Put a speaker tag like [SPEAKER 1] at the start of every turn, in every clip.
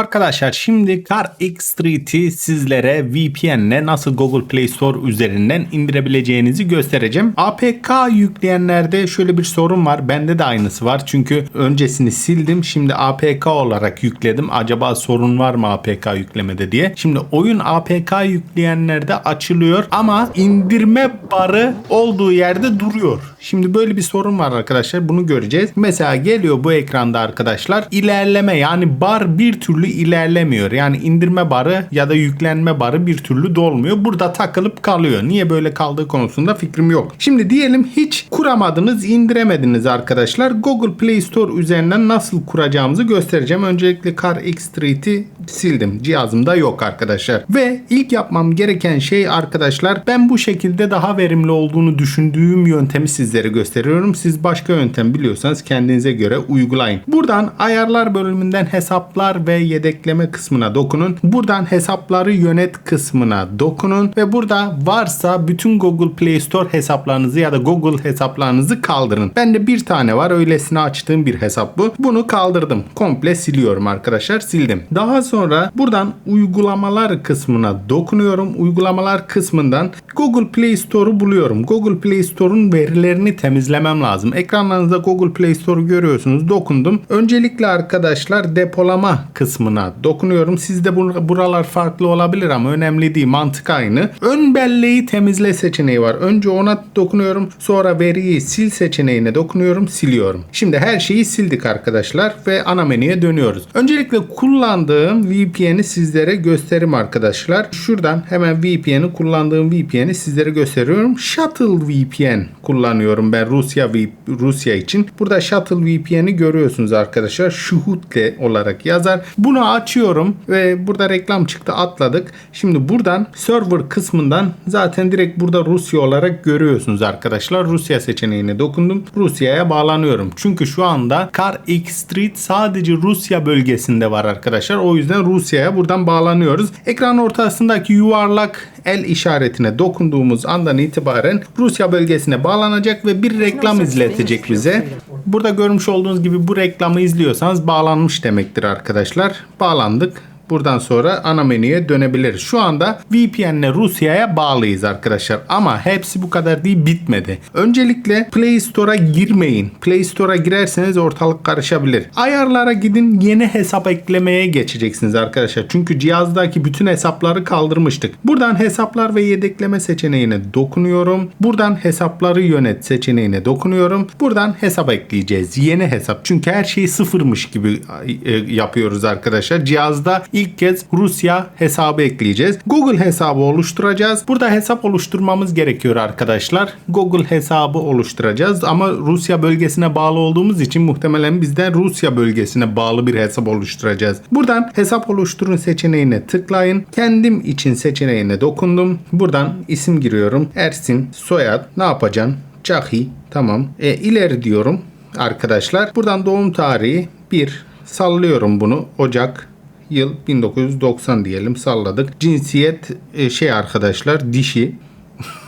[SPEAKER 1] Arkadaşlar şimdi Car X Street'i sizlere VPN'le nasıl Google Play Store üzerinden indirebileceğinizi göstereceğim. APK yükleyenlerde şöyle bir sorun var. Bende de aynısı var. Çünkü öncesini sildim. Şimdi APK olarak yükledim. Acaba sorun var mı APK yüklemede diye. Şimdi oyun APK yükleyenlerde açılıyor ama indirme barı olduğu yerde duruyor. Şimdi böyle bir sorun var arkadaşlar. Bunu göreceğiz. Mesela geliyor bu ekranda arkadaşlar. ilerleme yani bar bir türlü ilerlemiyor. Yani indirme barı ya da yüklenme barı bir türlü dolmuyor. Burada takılıp kalıyor. Niye böyle kaldığı konusunda fikrim yok. Şimdi diyelim hiç kuramadınız, indiremediniz arkadaşlar. Google Play Store üzerinden nasıl kuracağımızı göstereceğim. Öncelikle Car X Street'i sildim. Cihazımda yok arkadaşlar. Ve ilk yapmam gereken şey arkadaşlar ben bu şekilde daha verimli olduğunu düşündüğüm yöntemi sizlere gösteriyorum. Siz başka yöntem biliyorsanız kendinize göre uygulayın. Buradan ayarlar bölümünden hesaplar ve yedekleme kısmına dokunun. Buradan hesapları yönet kısmına dokunun ve burada varsa bütün Google Play Store hesaplarınızı ya da Google hesaplarınızı kaldırın. Bende bir tane var öylesine açtığım bir hesap bu. Bunu kaldırdım. Komple siliyorum arkadaşlar. Sildim. Daha sonra buradan uygulamalar kısmına dokunuyorum. Uygulamalar kısmından Google Play Store'u buluyorum. Google Play Store'un verilerini temizlemem lazım. Ekranlarınızda Google Play Store'u görüyorsunuz. Dokundum. Öncelikle arkadaşlar depolama kısmına dokunuyorum. Sizde bur- buralar farklı olabilir ama önemli değil. Mantık aynı. Ön belleği temizle seçeneği var. Önce ona dokunuyorum. Sonra veriyi sil seçeneğine dokunuyorum. Siliyorum. Şimdi her şeyi sildik arkadaşlar ve ana menüye dönüyoruz. Öncelikle kullandığım VPN'i sizlere göstereyim arkadaşlar. Şuradan hemen VPN'i kullandığım VPN'i sizlere gösteriyorum. Shuttle VPN kullanıyorum ben Rusya V- Rusya için. Burada Shuttle VPN'i görüyorsunuz arkadaşlar. Şuhutle olarak yazar. Bunu açıyorum ve burada reklam çıktı atladık. Şimdi buradan server kısmından zaten direkt burada Rusya olarak görüyorsunuz arkadaşlar. Rusya seçeneğine dokundum. Rusya'ya bağlanıyorum. Çünkü şu anda Car X Street sadece Rusya bölgesinde var arkadaşlar. O yüzden Rusya'ya buradan bağlanıyoruz. Ekran ortasındaki yuvarlak el işaretine dokunduğumuz andan itibaren Rusya bölgesine bağlanacak ve bir reklam izletecek bize. Burada görmüş olduğunuz gibi bu reklamı izliyorsanız bağlanmış demektir arkadaşlar. Bağlandık. Buradan sonra ana menüye dönebiliriz. Şu anda VPN'le Rusya'ya bağlıyız arkadaşlar. Ama hepsi bu kadar değil bitmedi. Öncelikle Play Store'a girmeyin. Play Store'a girerseniz ortalık karışabilir. Ayarlara gidin yeni hesap eklemeye geçeceksiniz arkadaşlar. Çünkü cihazdaki bütün hesapları kaldırmıştık. Buradan hesaplar ve yedekleme seçeneğine dokunuyorum. Buradan hesapları yönet seçeneğine dokunuyorum. Buradan hesap ekleyeceğiz. Yeni hesap. Çünkü her şeyi sıfırmış gibi e, yapıyoruz arkadaşlar. Cihazda ilk kez Rusya hesabı ekleyeceğiz. Google hesabı oluşturacağız. Burada hesap oluşturmamız gerekiyor arkadaşlar. Google hesabı oluşturacağız ama Rusya bölgesine bağlı olduğumuz için muhtemelen bizden Rusya bölgesine bağlı bir hesap oluşturacağız. Buradan hesap oluşturun seçeneğine tıklayın. Kendim için seçeneğine dokundum. Buradan isim giriyorum. Ersin, soyad, ne yapacaksın? Cahi, tamam. E, ileri diyorum arkadaşlar. Buradan doğum tarihi 1 sallıyorum bunu. Ocak Yıl 1990 diyelim salladık. Cinsiyet e, şey arkadaşlar dişi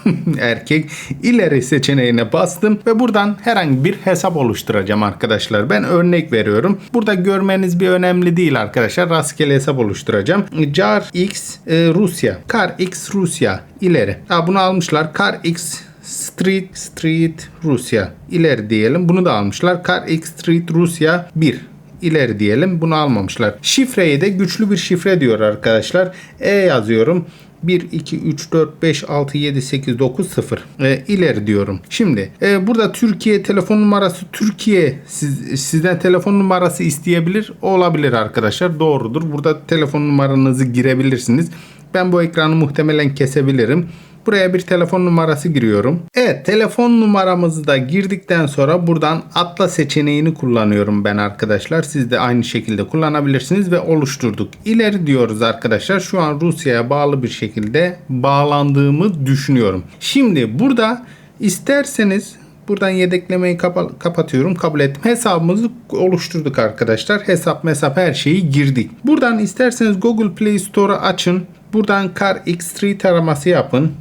[SPEAKER 1] erkek ileri seçeneğine bastım ve buradan herhangi bir hesap oluşturacağım arkadaşlar. Ben örnek veriyorum. Burada görmeniz bir önemli değil arkadaşlar. Rastgele hesap oluşturacağım. Car X e, Rusya. Car X Rusya ileri. Ha, bunu almışlar. Car X Street Street Rusya ileri diyelim. Bunu da almışlar. Car X Street Rusya 1 ileri diyelim. Bunu almamışlar. Şifreyi de güçlü bir şifre diyor arkadaşlar. E yazıyorum. 1, 2, 3, 4, 5, 6, 7, 8, 9, 0. E, ileri diyorum. Şimdi e, burada Türkiye telefon numarası Türkiye siz, sizden telefon numarası isteyebilir. Olabilir arkadaşlar. Doğrudur. Burada telefon numaranızı girebilirsiniz. Ben bu ekranı muhtemelen kesebilirim. Buraya bir telefon numarası giriyorum. Evet telefon numaramızı da girdikten sonra buradan atla seçeneğini kullanıyorum ben arkadaşlar. Siz de aynı şekilde kullanabilirsiniz ve oluşturduk. İleri diyoruz arkadaşlar. Şu an Rusya'ya bağlı bir şekilde bağlandığımı düşünüyorum. Şimdi burada isterseniz Buradan yedeklemeyi kapa- kapatıyorum. Kabul ettim. Hesabımızı oluşturduk arkadaşlar. Hesap mesap her şeyi girdik. Buradan isterseniz Google Play Store'u açın. Buradan Car X3 taraması yapın.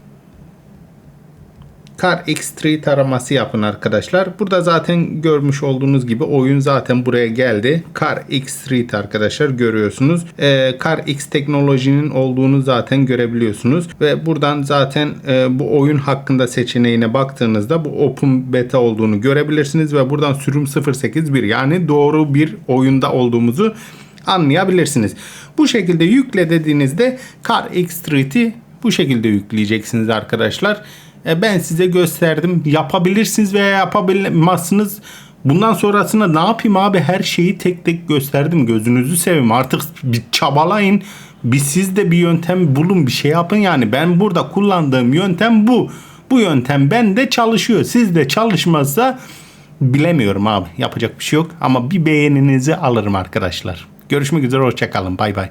[SPEAKER 1] Car X3 taraması yapın arkadaşlar. Burada zaten görmüş olduğunuz gibi oyun zaten buraya geldi. Car X3 arkadaşlar görüyorsunuz. Ee, Car X teknolojinin olduğunu zaten görebiliyorsunuz. Ve buradan zaten e, bu oyun hakkında seçeneğine baktığınızda bu Open Beta olduğunu görebilirsiniz. Ve buradan sürüm 081 yani doğru bir oyunda olduğumuzu anlayabilirsiniz. Bu şekilde yükle dediğinizde Car X3'i bu şekilde yükleyeceksiniz arkadaşlar. E, ben size gösterdim. Yapabilirsiniz veya yapamazsınız. Bundan sonrasında ne yapayım abi her şeyi tek tek gösterdim. Gözünüzü seveyim artık bir çabalayın. Bir siz de bir yöntem bulun bir şey yapın yani. Ben burada kullandığım yöntem bu. Bu yöntem bende çalışıyor. Sizde çalışmazsa bilemiyorum abi. Yapacak bir şey yok. Ama bir beğeninizi alırım arkadaşlar. Görüşmek üzere hoşçakalın. Bay bay.